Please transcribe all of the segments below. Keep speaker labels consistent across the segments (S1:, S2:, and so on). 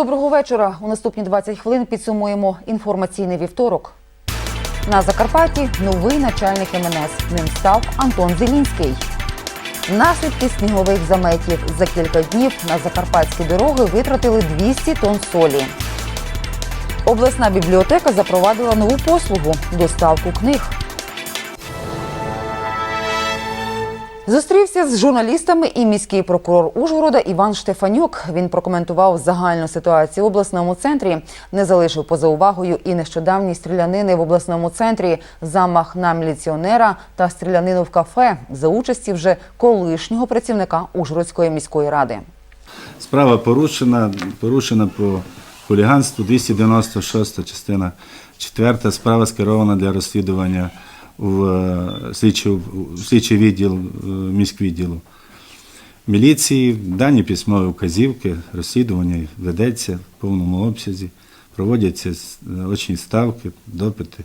S1: Доброго вечора. У наступні 20 хвилин підсумуємо інформаційний вівторок. На Закарпатті новий начальник МНС. Ним став Антон Зелінський. Наслідки снігових заметів за кілька днів на закарпатські дороги витратили 200 тонн солі. Обласна бібліотека запровадила нову послугу доставку книг. Зустрівся з журналістами і міський прокурор Ужгорода Іван Штефанюк. Він прокоментував загальну ситуацію в обласному центрі, не залишив поза увагою і нещодавні стрілянини в обласному центрі, замах на міліціонера та стрілянину в кафе за участі вже колишнього працівника Ужгородської міської ради.
S2: Справа порушена, порушена по хуліганству 296 частина 4. Справа скерована для розслідування в е, слідчий, в слідчий відділ е, міськвідділу міліції. Дані письмові вказівки, розслідування ведеться в повному обсязі, проводяться очні ставки, допити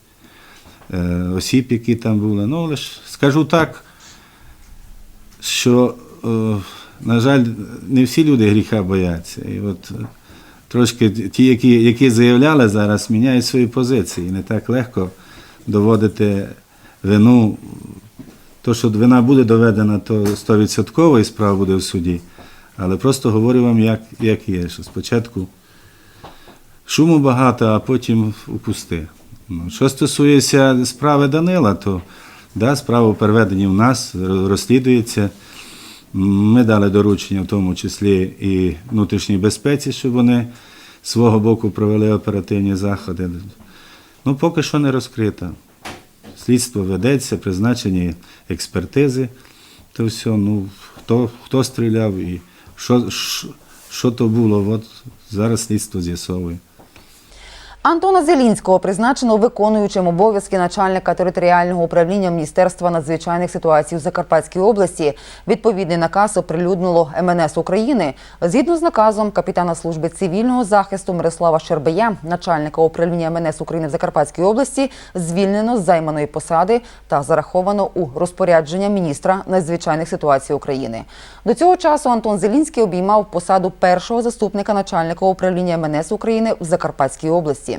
S2: е, осіб, які там були. Ну, лише скажу так, що, на жаль, не всі люди гріха бояться. І от трошки ті, які, які заявляли зараз, міняють свої позиції. Не так легко доводити вину. То, що вина буде доведена, то 100% і справа буде в суді. Але просто говорю вам, як, як є. Що спочатку шуму багато, а потім упусти. Ну, що стосується справи Данила, то да, справа переведені в нас, розслідується. Ми дали доручення, в тому числі і внутрішній безпеці, щоб вони з свого боку провели оперативні заходи. Ну, поки що не розкрито. Слідство ведеться, призначені експертизи. То все, ну, хто, хто стріляв і що, що, що то було, от зараз слідство з'ясовує.
S1: Антона Зелінського призначено виконуючим обов'язки начальника територіального управління Міністерства надзвичайних ситуацій у Закарпатській області. Відповідний наказ оприлюднило МНС України. Згідно з наказом капітана служби цивільного захисту Мирослава Щербея, начальника управління МНС України в Закарпатській області, звільнено з займаної посади та зараховано у розпорядження міністра надзвичайних ситуацій України. До цього часу Антон Зелінський обіймав посаду першого заступника начальника управління МНС України в Закарпатській області.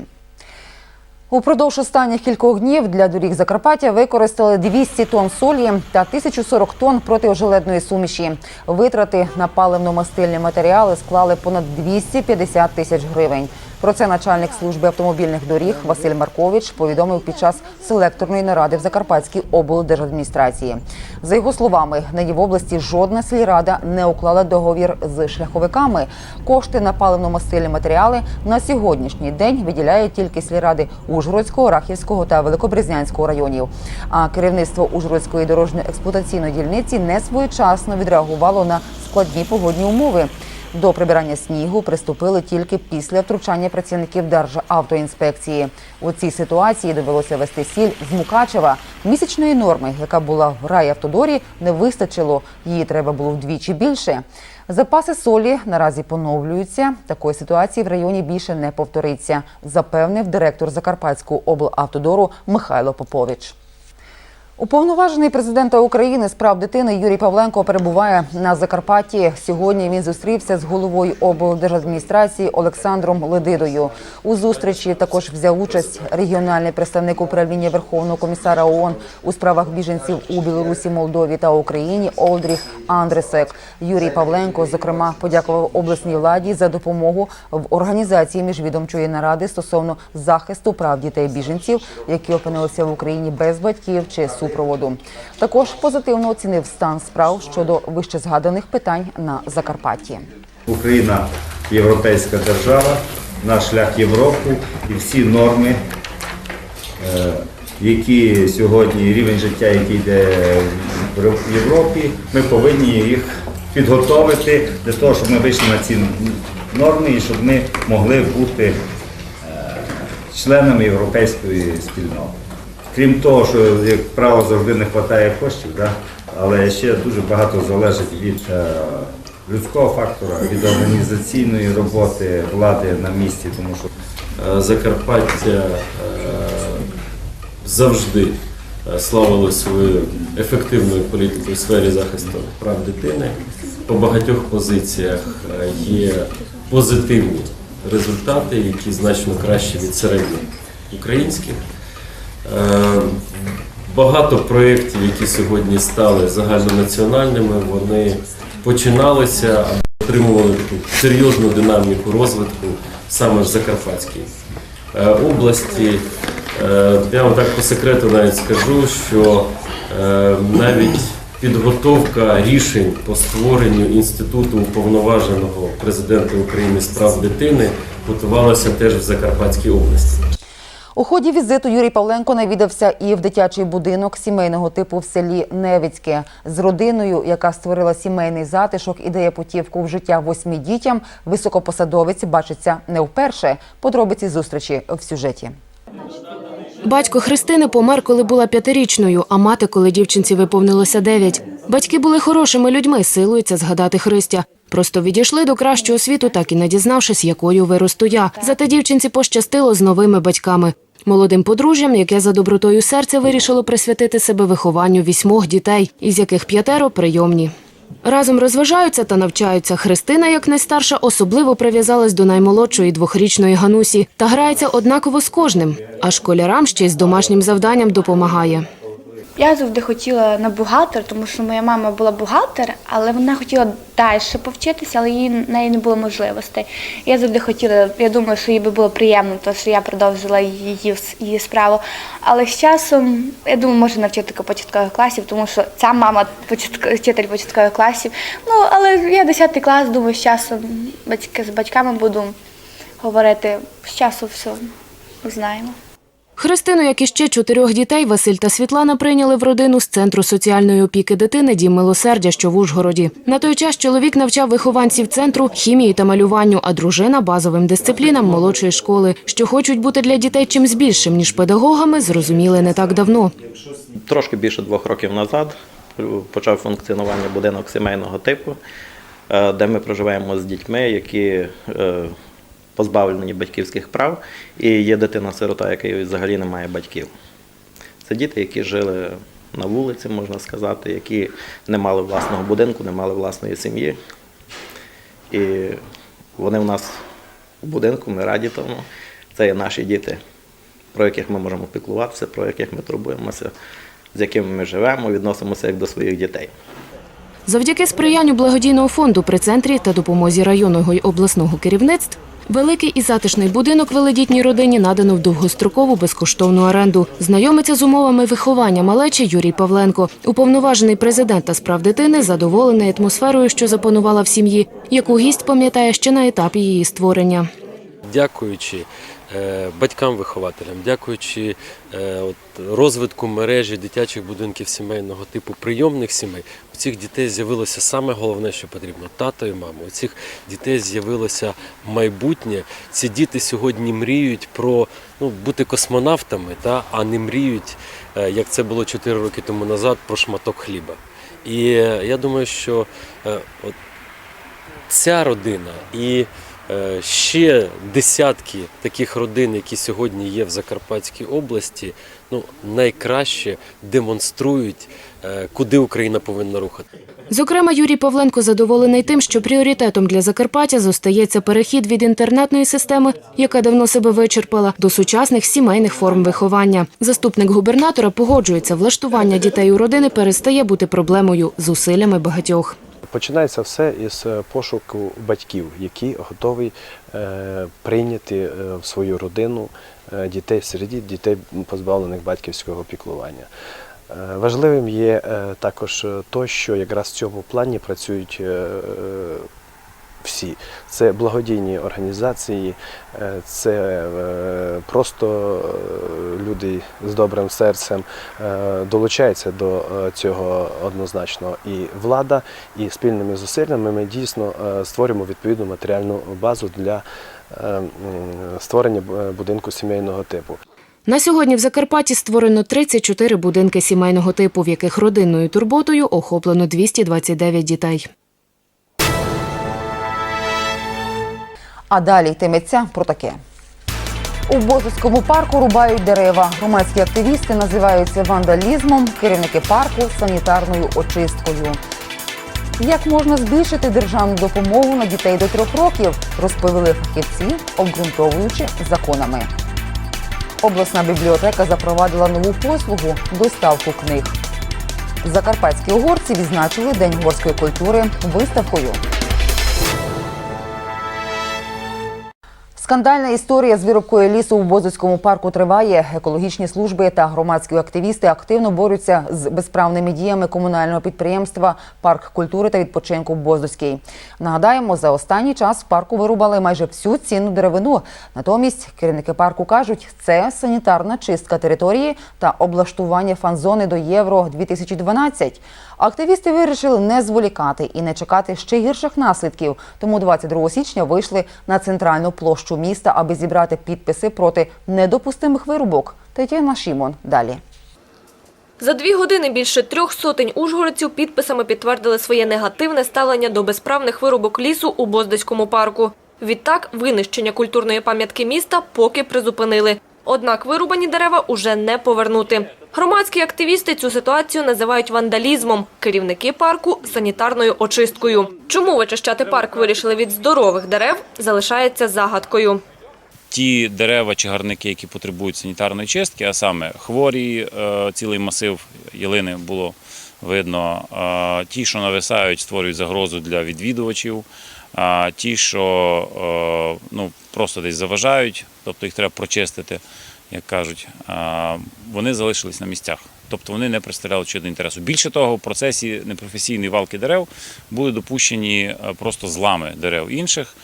S1: Упродовж останніх кількох днів для доріг Закарпаття використали 200 тонн солі та 1040 тонн протиожеледної суміші. Витрати на паливно-мастильні матеріали склали понад 250 тисяч гривень. Про це начальник служби автомобільних доріг Василь Маркович повідомив під час селекторної наради в Закарпатській облдержадміністрації. За його словами, нині в області жодна сільрада не уклала договір з шляховиками. Кошти на паливно-мастильні матеріали на сьогоднішній день виділяють тільки сільради Ужгородського, Рахівського та Великобрезнянського районів. А керівництво Ужгородської дорожньо-експлуатаційної дільниці не своєчасно відреагувало на складні погодні умови. До прибирання снігу приступили тільки після втручання працівників Державтоінспекції. У цій ситуації довелося вести сіль з Мукачева. Місячної норми, яка була в райавтодорі, не вистачило. Її треба було вдвічі більше. Запаси солі наразі поновлюються. Такої ситуації в районі більше не повториться, запевнив директор Закарпатського облавтодору Михайло Попович. Уповноважений президента України з прав дитини Юрій Павленко перебуває на Закарпатті. Сьогодні він зустрівся з головою облдержадміністрації Олександром Ледидою. У зустрічі також взяв участь регіональний представник управління Верховного комісара ООН у справах біженців у Білорусі, Молдові та Україні Олдріх Андресек. Юрій Павленко, зокрема, подякував обласній владі за допомогу в організації міжвідомчої наради стосовно захисту прав дітей біженців, які опинилися в Україні без батьків чи супроводу. Також позитивно оцінив стан справ щодо вищезгаданих питань на Закарпатті.
S3: Україна європейська держава, наш шлях в Європу і всі норми, е, які сьогодні рівень життя, який йде в Європі, ми повинні їх підготовити для того, щоб ми вийшли на ці норми і щоб ми могли бути е, членами європейської спільноти. Крім того, що, як правило, завжди не вистачає коштів, да? але ще дуже багато залежить від е, людського фактора, від організаційної роботи влади на місці, тому що
S4: Е, Закарпаття е, завжди славило своєю ефективною політикою у сфері захисту прав дитини. По багатьох позиціях є позитивні результати, які значно кращі від середніх українських. Е, Багато проєктів, які сьогодні стали загальнонаціональними, вони починалися або отримували таку серйозну динаміку розвитку саме в Закарпатській е, області. Е, Я вам так по секрету навіть скажу, що навіть підготовка рішень по створенню інституту уповноваженого президента України з прав дитини готувалася теж в Закарпатській області.
S1: У ході візиту Юрій Павленко навідався і в дитячий будинок сімейного типу в селі Невицьке з родиною, яка створила сімейний затишок і дає путівку в життя восьми дітям. Високопосадовець бачиться не вперше. Подробиці зустрічі в сюжеті.
S5: Батько Христини помер, коли була п'ятирічною, а мати, коли дівчинці виповнилося дев'ять. Батьки були хорошими людьми, силується згадати Христя. Просто відійшли до кращого світу, так і не дізнавшись, якою виросту я. Зате дівчинці пощастило з новими батьками. Молодим подружжям, яке за добротою серця вирішило присвятити себе вихованню вісьмох дітей, із яких п'ятеро прийомні. Разом розважаються та навчаються. Христина, як найстарша, особливо прив'язалась до наймолодшої двохрічної Ганусі та грається однаково з кожним, а школярам ще й з домашнім завданням допомагає.
S6: Я завжди хотіла на бухгалтер, тому що моя мама була бухгалтер, але вона хотіла далі повчитися, але в неї не було можливостей. Я завжди хотіла, я думаю, що їй би було приємно, то що я продовжила її, її справу. Але з часом, я думаю, може навчити початкових класів, тому що ця мама вчитель початкових класів. Ну, але я 10 клас, думаю, з часом батьки, з батьками буду говорити. З часу все знаємо.
S5: Христину, як і ще чотирьох дітей, Василь та Світлана прийняли в родину з центру соціальної опіки дитини Дім милосердя, що в Ужгороді. На той час чоловік навчав вихованців центру хімії та малюванню, а дружина базовим дисциплінам молодшої школи, що хочуть бути для дітей чимсь більшим ніж педагогами, зрозуміли не так давно.
S7: Трошки більше двох років назад почав функціонування будинок сімейного типу, е, де ми проживаємо з дітьми, які е, позбавлені батьківських прав, і є дитина-сирота, яка взагалі не має батьків. Це діти, які жили на вулиці, можна сказати, які не мали власного будинку, не мали власної сім'ї. І вони в нас у будинку, ми раді тому. Це є наші діти, про яких ми можемо піклуватися, про яких ми турбуємося, з якими ми живемо, відносимося як до своїх дітей.
S5: Завдяки сприянню благодійного фонду при центрі та допомозі районного й обласного керівництв. Великий і затишний будинок великодітній родині надано в довгострокову безкоштовну оренду. Знайомиться з умовами виховання малечі Юрій Павленко. Уповноважений президента справ прав дитини задоволений атмосферою, що запанувала в сім'ї, яку гість пам'ятає ще на етапі її створення.
S4: дякуючи батькам-вихователям, дякуючи е, розвитку мережі дитячих будинків сімейного типу прийомних сімей, у цих дітей з'явилося саме головне, що потрібно тато і мама. У цих дітей з'явилося майбутнє. Ці діти сьогодні мріють про ну, бути космонавтами, та, а не мріють, е, як це було 4 роки тому назад, про шматок хліба. І е, я думаю, що е, от, ця родина і е, ще десятки таких родин, які сьогодні є в Закарпатській області, ну найкраще демонструють, е, куди Україна повинна рухати.
S5: Зокрема, Юрій Павленко задоволений тим, що пріоритетом для Закарпаття зостається перехід від інтернатної системи, яка давно себе вичерпала, до сучасних сімейних форм виховання. Заступник губернатора погоджується, влаштування дітей у родини перестає бути проблемою зусиллями багатьох.
S8: Починається все із е, пошуку батьків, які готові е, прийняти е, в свою родину е, дітей серед дітей позбавлених батьківського піклування. Е, Важливим є е, також е, то, що якраз в цьому плані працюють всі. Це благодійні організації, це просто люди з добрим серцем долучаються до цього однозначно. І влада, і спільними зусиллями ми дійсно створюємо відповідну матеріальну базу для створення будинку сімейного типу.
S5: На сьогодні в Закарпатті створено 34 будинки сімейного типу, в яких родинною турботою охоплено 229 дітей.
S1: А далі йтиметься про таке. У Бозовському парку рубають дерева. Громадські активісти називають це вандалізмом, керівники парку санітарною очисткою. Як можна збільшити державну допомогу на дітей до трьох років, розповіли фахівці, обґрунтовуючи законами. Обласна бібліотека запровадила нову послугу доставку книг. Закарпатські угорці відзначили День угорської культури виставкою. Скандальна історія з вирубкою лісу у Бозуцькому парку триває. Екологічні служби та громадські активісти активно борються з безправними діями комунального підприємства Парк культури та відпочинку Бозуцький. Нагадаємо, за останній час парку вирубали майже всю цінну деревину. Натомість керівники парку кажуть, це санітарна чистка території та облаштування фан-зони до Євро 2012. Активісти вирішили не зволікати і не чекати ще гірших наслідків. Тому 22 січня вийшли на центральну площу міста, аби зібрати підписи проти недопустимих вирубок. Тетяна Шімон далі.
S9: За дві години більше трьох сотень ужгородців підписами підтвердили своє негативне ставлення до безправних вирубок лісу у Боздацькому парку. Відтак, винищення культурної пам'ятки міста поки призупинили. Однак вирубані дерева уже не повернути. Громадські активісти цю ситуацію називають вандалізмом, керівники парку – санітарною очисткою. Чому вичищати парк вирішили від здорових дерев, залишається загадкою.
S10: ті дерева чи гарники, які потребують санітарної чистки, а саме хворі, е, цілий масив ялини було видно, е, ті, що нависають, створюють загрозу для відвідувачів, а ті, що е, ну, просто десь заважають, тобто їх треба прочистити, як кажуть, вони залишились на місцях. Тобто вони не представляли чого інтересу. Більше того, в процесі непрофесійної валки дерев були допущені е, просто злами дерев інших.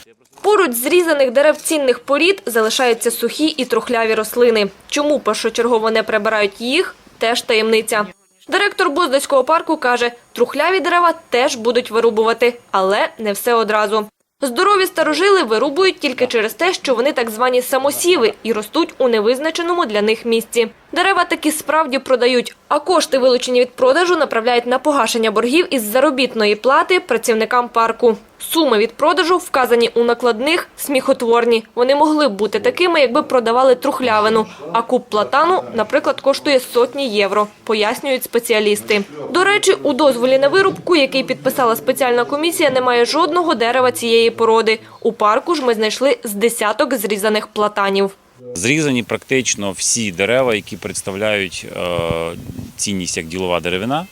S9: Поруч зрізаних дерев цінних порід залишаються сухі і трухляві рослини. Чому першочергово не прибирають їх – теж таємниця. Директор Боздацького парку каже, трухляві дерева теж будуть вирубувати, але не все одразу. Здорові старожили вирубують тільки через те, що вони так звані самосіви і ростуть у невизначеному для них місці. Дерева таки справді продають, а кошти, вилучені від продажу, направляють на погашення боргів із заробітної плати працівникам парку. Суми від продажу, вказані у накладних, сміхотворні. Вони могли б бути такими, якби продавали трухлявину. А куб платану, наприклад, коштує сотні євро, пояснюють спеціалісти. До речі, у дозволі на вирубку, який підписала спеціальна комісія, немає жодного дерева цієї породи. У парку ж ми знайшли з десяток зрізаних платанів.
S10: Зрізані практично всі дерева, які представляють е, цінність як ділова деревина.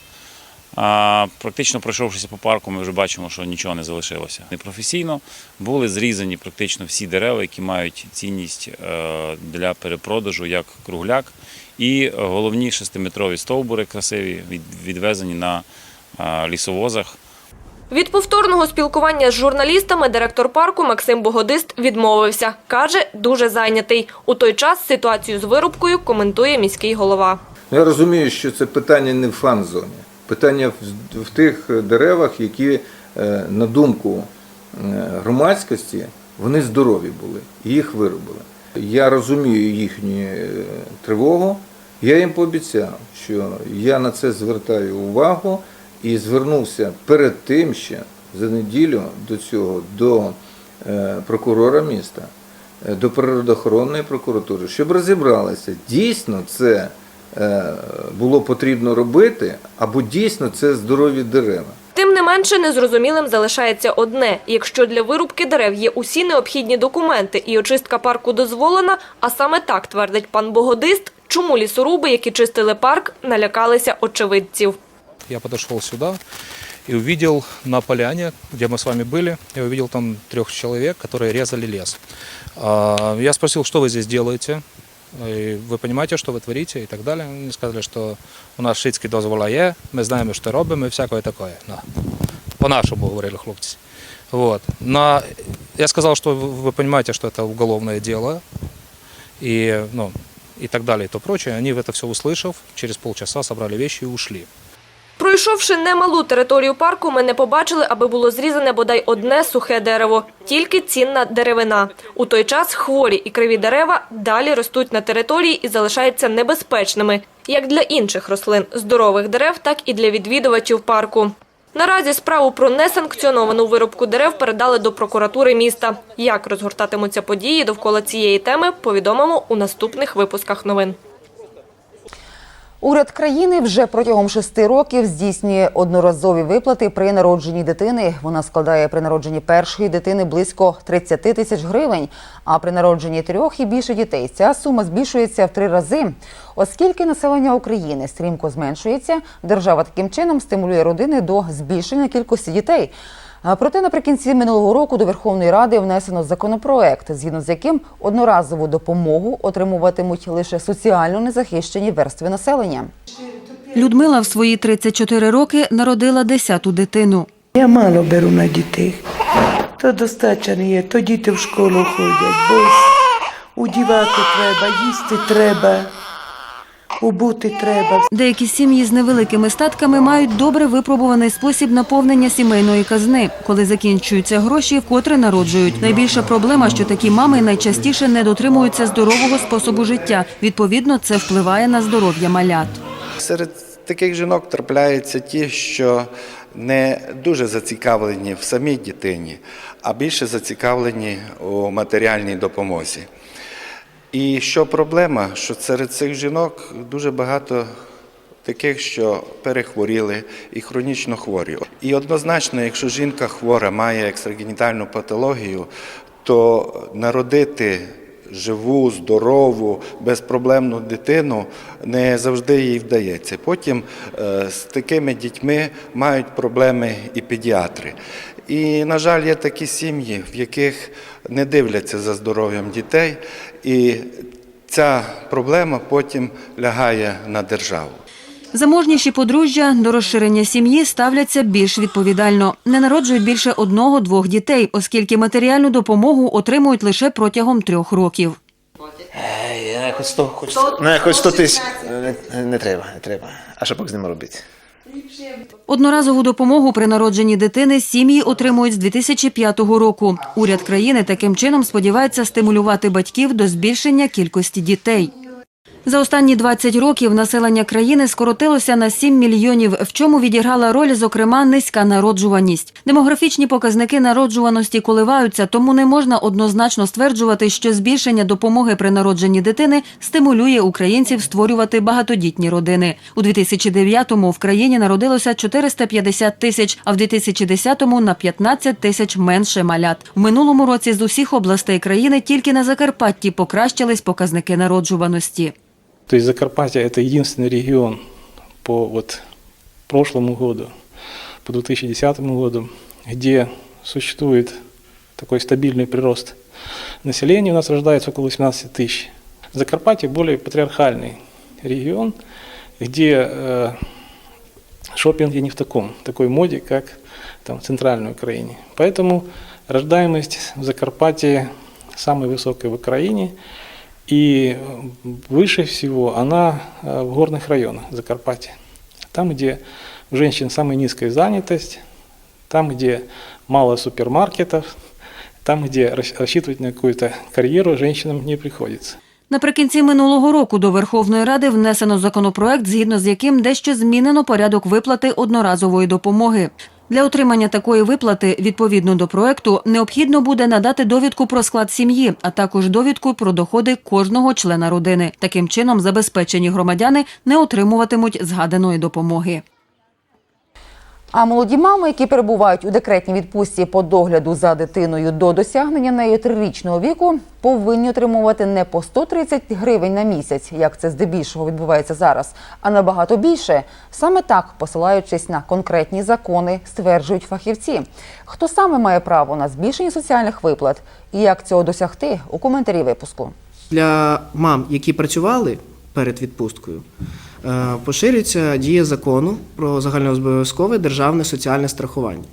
S10: А практично пройшовшися по парку, ми вже бачимо, що нічого не залишилося. Непрофесійно були зрізані практично всі дерева, які мають цінність е, для перепродажу, як кругляк. І головні шестиметрові стовбури красиві від- відвезені на е, лісовозах.
S9: Від повторного спілкування з журналістами директор парку Максим Богодист відмовився. Каже, дуже зайнятий. У той час ситуацію з вирубкою коментує міський голова.
S11: Я розумію, що це питання не в фан-зоні. Питання в, тих деревах, які, е, на думку е, громадськості, вони здорові були, їх виробили. Я розумію їхню е, тривогу. Я їм пообіцяв, що я на це звертаю увагу і звернувся перед тим ще за неділю до цього до прокурора міста, до природоохоронної прокуратури, щоб розібралися, дійсно це було потрібно робити, або дійсно це здорові дерева.
S9: Тим не менше, незрозумілим залишається одне. Якщо для вирубки дерев є усі необхідні документи і очистка парку дозволена, а саме так твердить пан Богодист, чому лісоруби, які чистили парк, налякалися очевидців.
S12: Я подошел сюда и увидел на поляне, где мы с вами были, я увидел там трех человек, которые резали лес. А, Я спросил, что вы здесь делаете, и вы понимаете, что вы творите и так далее. Они сказали, что у нас шицький дозвола є, ми знаємо, що робимо і всякое такое. Ну, По-нашему говорили хлопцы. Вот. Но я сказал, что вы вы понимаете, что это уголовное дело, и, ну, и так далее, и то прочее. Они это все услышав, через полчаса собрали вещи и ушли.
S9: Пройшовши немалу територію парку, ми не побачили, аби було зрізане бодай одне сухе дерево, тільки цінна деревина. У той час хворі і криві дерева далі ростуть на території і залишаються небезпечними, як для інших рослин, здорових дерев, так і для відвідувачів парку. Наразі справу про несанкціоновану вирубку дерев передали до прокуратури міста. Як розгортатимуться події довкола цієї теми, повідомимо у наступних випусках новин.
S1: Уряд країни вже протягом шести років здійснює одноразові виплати при народженні дитини. Вона складає при народженні першої дитини близько 30 тисяч гривень. А при народженні трьох і більше дітей ця сума збільшується в три рази. Оскільки населення України стрімко зменшується, держава таким чином стимулює родини до збільшення кількості дітей. А Проте наприкінці минулого року до Верховної Ради внесено законопроект, згідно з яким одноразову допомогу отримуватимуть лише соціально незахищені верстви населення.
S13: Людмила в свої 34 роки народила 10-ту дитину.
S14: Я мало беру на дітей. То достатньо не є, то діти в школу ходять, бо удівати треба, їсти треба, убути треба.
S13: Деякі сім'ї з невеликими статками мають добре випробуваний спосіб наповнення сімейної казни. Коли закінчуються гроші, вкотре народжують. Найбільша проблема, що такі мами найчастіше не дотримуються здорового способу життя. Відповідно, це впливає на здоров'я малят.
S15: Серед таких жінок трапляються ті, що не дуже зацікавлені в самій дитині, а більше зацікавлені у матеріальній допомозі. І що проблема, що серед цих жінок дуже багато таких, що перехворіли і хронічно хворі. І однозначно, якщо жінка хвора має екстрагенітальну патологію, то народити живу, здорову, безпроблемну дитину не завжди їй вдається. Потім е, з такими дітьми мають проблеми і педіатри. І, на жаль, є такі сім'ї, в яких не дивляться за здоров'ям дітей, і ця проблема потім лягає на державу.
S13: Заможніші подружжя до розширення сім'ї ставляться більш відповідально. Не народжують більше одного-двох дітей, оскільки матеріальну допомогу отримують лише протягом трьох років.
S16: Я хоч 100, хоч, не, хоч 100 тисяч. Не, не треба, не треба. А що пак з ними робити?
S13: Одноразову допомогу при народженні дитини сім'ї отримують з 2005 року. Уряд країни таким чином сподівається стимулювати батьків до збільшення кількості дітей. За останні 20 років населення країни скоротилося на 7 мільйонів, в чому відіграла роль, зокрема, низька народжуваність. Демографічні показники народжуваності коливаються, тому не можна однозначно стверджувати, що збільшення допомоги при народженні дитини стимулює українців створювати багатодітні родини. У 2009-му в країні народилося 450 тисяч, а в 2010-му на 15 тисяч менше малят. В минулому році з усіх областей країни тільки на Закарпатті покращились показники народжуваності.
S12: То есть Закарпатье – это единственный регион по вот прошлому году, по 2010 году, где существует такой стабильный прирост населения. У нас рождается около 18 тысяч. Закарпатье более патриархальный регион, где э, шопинги не в таком, такой моде, как там, в Центральной Украине. Поэтому рождаемость в Закарпатье самая высокая в Украине. И выше всего она э, в горных районах Закарпатья. Там, где у женщин самая низкая занятость, там, где мало супермаркетов, там, где рас- рассчитывать на какую-то карьеру женщинам не приходится.
S13: Наприкінці минулого року до Верховної Ради внесено законопроект, згідно з яким дещо змінено порядок виплати одноразової допомоги. Для отримання такої виплати, відповідно до проекту, необхідно буде надати довідку про склад сім'ї, а також довідку про доходи кожного члена родини. Таким чином, забезпечені громадяни не отримуватимуть згаданої допомоги.
S1: А молоді мами, які перебувають у декретній відпустці по догляду за дитиною до досягнення нею трирічного віку, повинні отримувати не по 130 гривень на місяць, як це здебільшого відбувається зараз, а набагато більше. Саме так, посилаючись на конкретні закони, стверджують фахівці. Хто саме має право на збільшення соціальних виплат і як цього досягти у коментарі випуску.
S17: Для мам, які працювали перед відпусткою, поширюється дія закону про загальнообов'язкове державне соціальне страхування.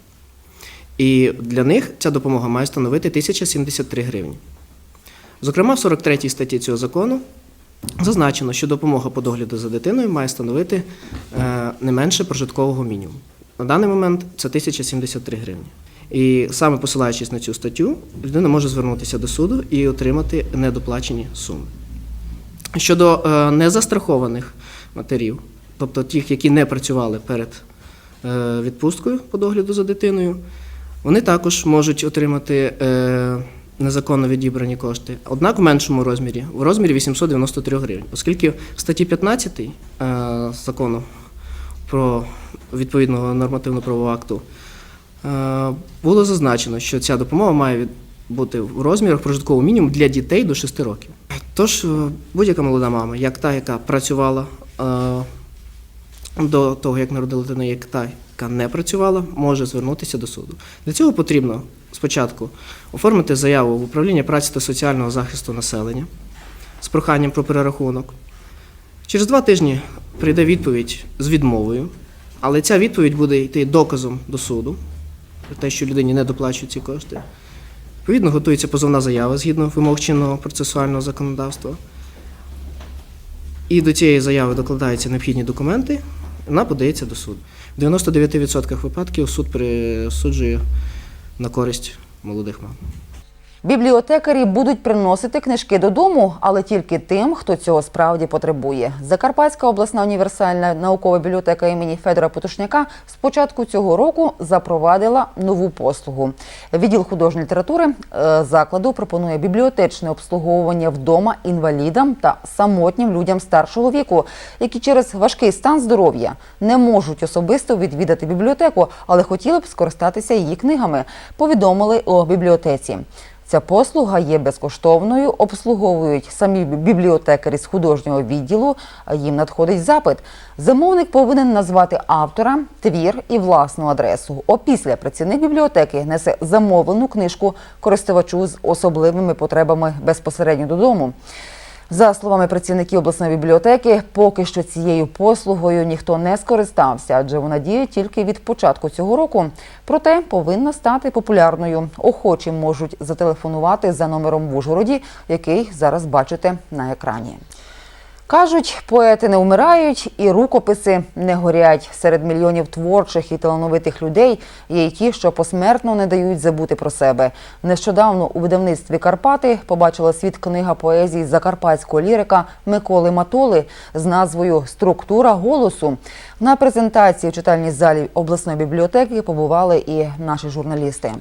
S17: І для них ця допомога має становити 1073 гривні. Зокрема, в 43 статті цього закону зазначено, що допомога по догляду за дитиною має становити е, не менше прожиткового мінімуму. На даний момент це 1073 гривні. І саме посилаючись на цю статтю, людина може звернутися до суду і отримати недоплачені суми. Щодо е, незастрахованих матерів, тобто тих, які не працювали перед е, відпусткою по догляду за дитиною, вони також можуть отримати е, незаконно відібрані кошти, однак в меншому розмірі, в розмірі 893 гривень, оскільки в статті 15 е, закону про відповідного нормативно-правового акту було зазначено, що ця допомога має бути в розмірах прожиткового мінімуму для дітей до 6 років. Тож будь-яка молода мама, як та, яка працювала до того, як народила дитину, як та, яка не працювала, може звернутися до суду. Для цього потрібно спочатку оформити заяву в управління праці та соціального захисту населення з проханням про перерахунок. Через два тижні прийде відповідь з відмовою, але ця відповідь буде йти доказом до суду про те, що людині не доплачують ці кошти. Відповідно, готується позовна заява згідно вимог чинного процесуального законодавства. І до цієї заяви докладаються необхідні документи, вона подається до суду. В 99% випадків суд присуджує на користь молодих мам.
S1: Бібліотекарі будуть приносити книжки додому, але тільки тим, хто цього справді потребує. Закарпатська обласна універсальна наукова бібліотека імені Федора Потушняка з початку цього року запровадила нову послугу. Відділ художньої літератури е, закладу пропонує бібліотечне обслуговування вдома інвалідам та самотнім людям старшого віку, які через важкий стан здоров'я не можуть особисто відвідати бібліотеку, але хотіли б скористатися її книгами. Повідомили у бібліотеці. Ця послуга є безкоштовною, обслуговують самі бібліотекарі з художнього відділу. Їм надходить запит. Замовник повинен назвати автора, твір і власну адресу. Опісля працівник бібліотеки несе замовлену книжку користувачу з особливими потребами безпосередньо додому. За словами працівників обласної бібліотеки, поки що цією послугою ніхто не скористався, адже вона діє тільки від початку цього року. Проте повинна стати популярною. Охочі можуть зателефонувати за номером в Ужгороді, який зараз бачите на екрані. Кажуть, поети не вмирають і рукописи не горять. Серед мільйонів творчих і талановитих людей є й ті, що посмертно не дають забути про себе. Нещодавно у видавництві Карпати побачила світ книга поезії закарпатського лірика Миколи Матоли з назвою Структура голосу. На презентації в читальній залі обласної бібліотеки побували і наші журналісти.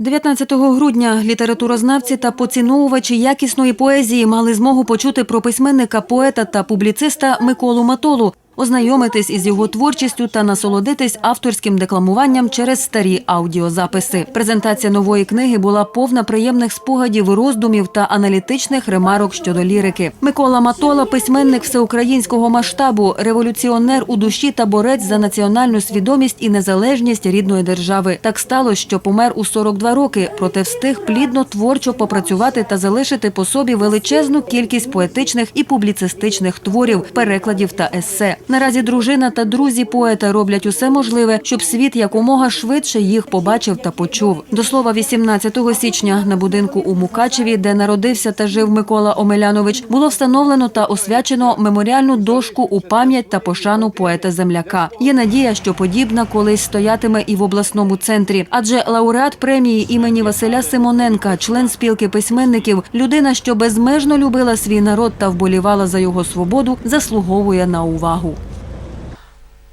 S13: 19 грудня літературознавці та поціновувачі якісної поезії мали змогу почути про письменника, поета та публіциста Миколу Матолу, ознайомитись із його творчістю та насолодитись авторським декламуванням через старі аудіозаписи. Презентація нової книги була повна приємних спогадів, роздумів та аналітичних ремарок щодо лірики. Микола Матола, письменник всеукраїнського масштабу, революціонер у душі та борець за національну свідомість і незалежність рідної держави. Так сталося, що помер у 42 роки, проте встиг плідно творчо попрацювати та залишити по собі величезну кількість поетичних і публіцистичних творів, перекладів та есе. Наразі дружина та друзі поета роблять усе можливе, щоб світ якомога швидше їх побачив та почув. До слова, 18 січня на будинку у Мукачеві, де народився та жив Микола Омелянович, було встановлено та освячено меморіальну дошку у пам'ять та пошану поета земляка. Є надія, що подібна колись стоятиме і в обласному центрі, адже лауреат премії імені Василя Симоненка, член спілки письменників, людина, що безмежно любила свій народ та вболівала за його свободу, заслуговує на увагу.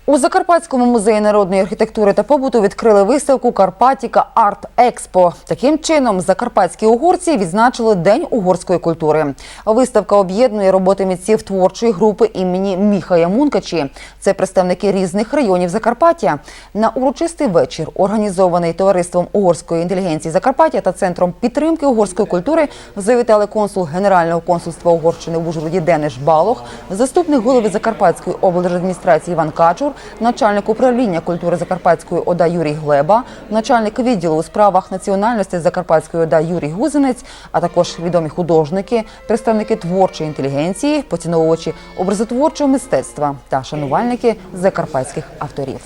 S1: У Закарпатському музеї народної архітектури та побуту відкрили виставку Карпатіка Арт Експо. Таким чином, закарпатські угорці відзначили День угорської культури. Виставка об'єднує роботи митців творчої групи імені Міхая Мункачі. Це представники різних районів Закарпаття. На урочистий вечір, організований товариством угорської інтелігенції Закарпаття та центром підтримки угорської культури, завітали консул Генерального консульства Угорщини в Ужгороді Дениш Балох, заступник голови Закарпатської облдержадміністрації Іван Качур, начальник управління культури Закарпатської ОДА Юрій Глеба, начальник відділу у справах національності Закарпатської ОДА Юрій Гузинець, а також відомі художники, представники творчої інтелігенції, поціновувачі образотворчого мистецтва та шанувальники закарпатських авторів.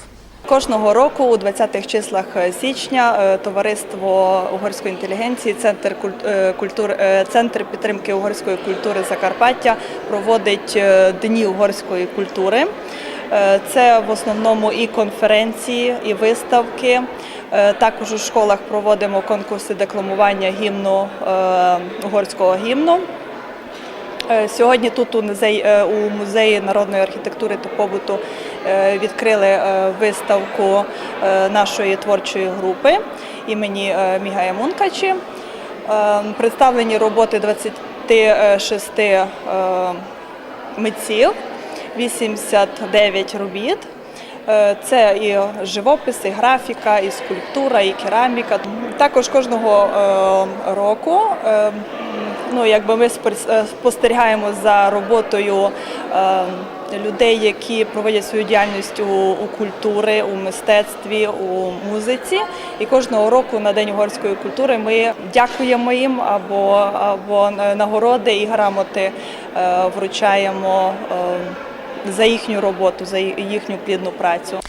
S18: Кожного року у 20-х числах січня е, товариство угорської інтелігенції, центр е, культур, е, центр підтримки угорської культури Закарпаття проводить е, дні угорської культури. Е, Це в основному і конференції, і виставки. Е, Також у школах проводимо конкурси декламування гімну е, угорського гімну. Сьогодні тут у музеї, у музеї народної архітектури та побуту відкрили виставку нашої творчої групи імені Мігая Мункачі. Представлені роботи 26 е, митців, 89 робіт. Е, Це і живопис, і графіка, і скульптура, і кераміка. Також кожного е, року е, ну, якби ми спостерігаємо за роботою людей, які проводять свою діяльність у, у культури, у мистецтві, у музиці. І кожного року на День угорської культури ми дякуємо їм або, або нагороди і грамоти вручаємо за їхню роботу, за їхню плідну працю.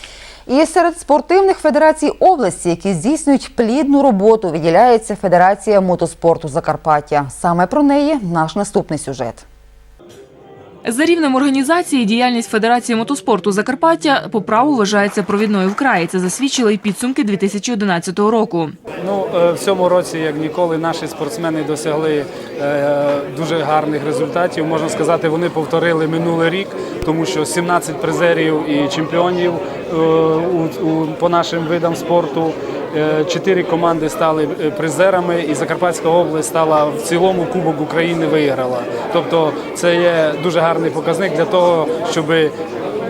S1: І серед спортивних федерацій області, які здійснюють плідну роботу, виділяється Федерація мотоспорту Закарпаття. Саме про неї наш наступний сюжет.
S19: За рівнем організації діяльність Федерації мотоспорту Закарпаття по праву вважається провідною в краї. Це засвідчили й підсумки 2011 року.
S20: Ну, е, в цьому році, як ніколи, наші спортсмени досягли е, дуже гарних результатів. Можна сказати, вони повторили минулий рік, тому що 17 призерів і чемпіонів е, по нашим видам спорту. Е, Чотири команди стали е, призерами, і Закарпатська область стала в цілому Кубок України виграла. Тобто, це є дуже гарний показник для того, щоб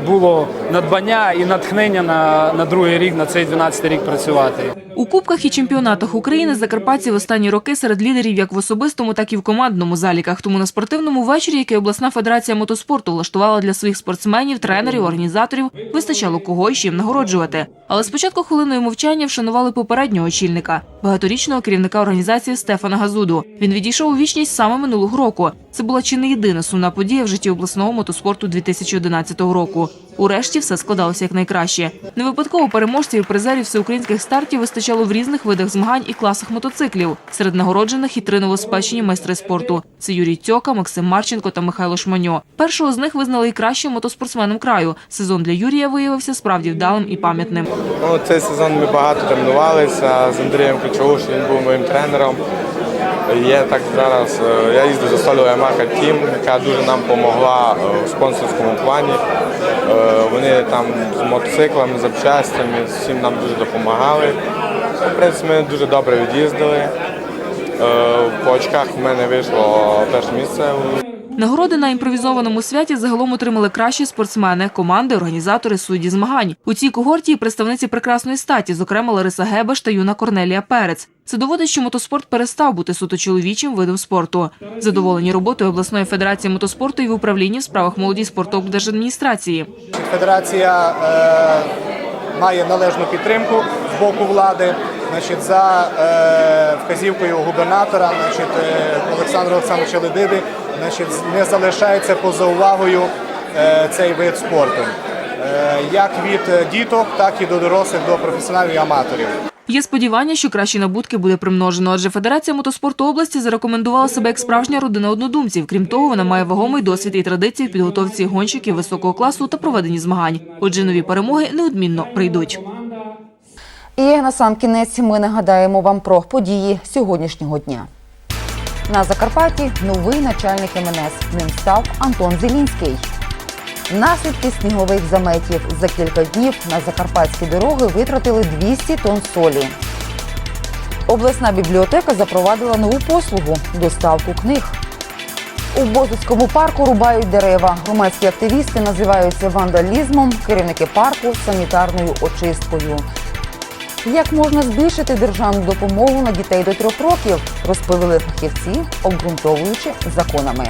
S20: було надбання і натхнення на, на другий рік, на цей 12 рік працювати.
S19: У кубках і чемпіонатах України закарпатці в останні роки серед лідерів як в особистому, так і в командному заліках. Тому на спортивному вечорі, який обласна федерація мотоспорту влаштувала для своїх спортсменів, тренерів, організаторів, вистачало кого і чим нагороджувати. Але спочатку хвилиною мовчання вшанували попереднього очільника, багаторічного керівника організації Стефана Газуду. Він відійшов у вічність саме минулого року. Це була чи не єдина сумна подія в житті обласного мотоспорту 2011 року. Урешті все складалося як найкраще. Не випадково переможців і призерів всеукраїнських стартів вистачало в різних видах змагань і класах мотоциклів. Серед нагороджених і три новоспечені майстри спорту. Це Юрій Тьока, Максим Марченко та Михайло Шманьо. Першого з них визнали і кращим мотоспортсменом краю. Сезон для Юрія виявився справді вдалим і пам'ятним.
S21: Ну, цей сезон ми багато тренувалися з Андрієм Ключовушем, він був моїм тренером. Є так зараз. е, Я їздив за Солю Ямаха Тім, яка дуже нам допомогла в спонсорському плані. Е, Вони там з мотоциклами, з запчастями, всім нам дуже допомагали. В принципі, ми дуже добре від'їздили. Е, По очках в мене вийшло перше місце.
S19: Нагороди на імпровізованому святі загалом отримали кращі спортсмени, команди, організатори, судді змагань. У цій когорті представниці прекрасної статі, зокрема Лариса Гебеш та юна Корнелія Перець. Це доводить, що мотоспорт перестав бути суто чоловічим видом спорту. Задоволені роботою обласної федерації мотоспорту і в управлінні в справах молоді спорту облдержадміністрації.
S22: Федерація е, має належну підтримку з боку влади. Значить, за е, вказівкою губернатора, значить, е, Олександра Олександровича Ледиди, значить, не залишається поза увагою е, цей вид спорту. Е, як від е, діток, так і до дорослих, до професіоналів і аматорів.
S19: Є сподівання, що кращі набутки буде примножено, адже Федерація мотоспорту області зарекомендувала себе як справжня родина однодумців. Крім того, вона має вагомий досвід і традиції в підготовці гонщиків високого класу та проведенні змагань. Отже, нові перемоги неодмінно прийдуть.
S1: І на сам кінець ми нагадаємо вам про події сьогоднішнього дня. На Закарпатті новий начальник МНС. Ним став Антон Зелінський. Наслідки снігових заметів за кілька днів на закарпатські дороги витратили 200 тонн солі. Обласна бібліотека запровадила нову послугу доставку книг. У Бозуцькому парку рубають дерева. Громадські активісти називають це вандалізмом, керівники парку санітарною очисткою. Як можна збільшити державну допомогу на дітей до трьох років, розповіли фахівці, обґрунтовуючи законами.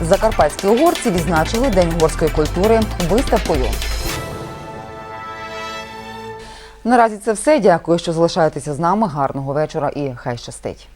S1: Закарпатські угорці відзначили День угорської культури виставкою. Наразі це все. Дякую, що залишаєтеся з нами. Гарного вечора і хай щастить.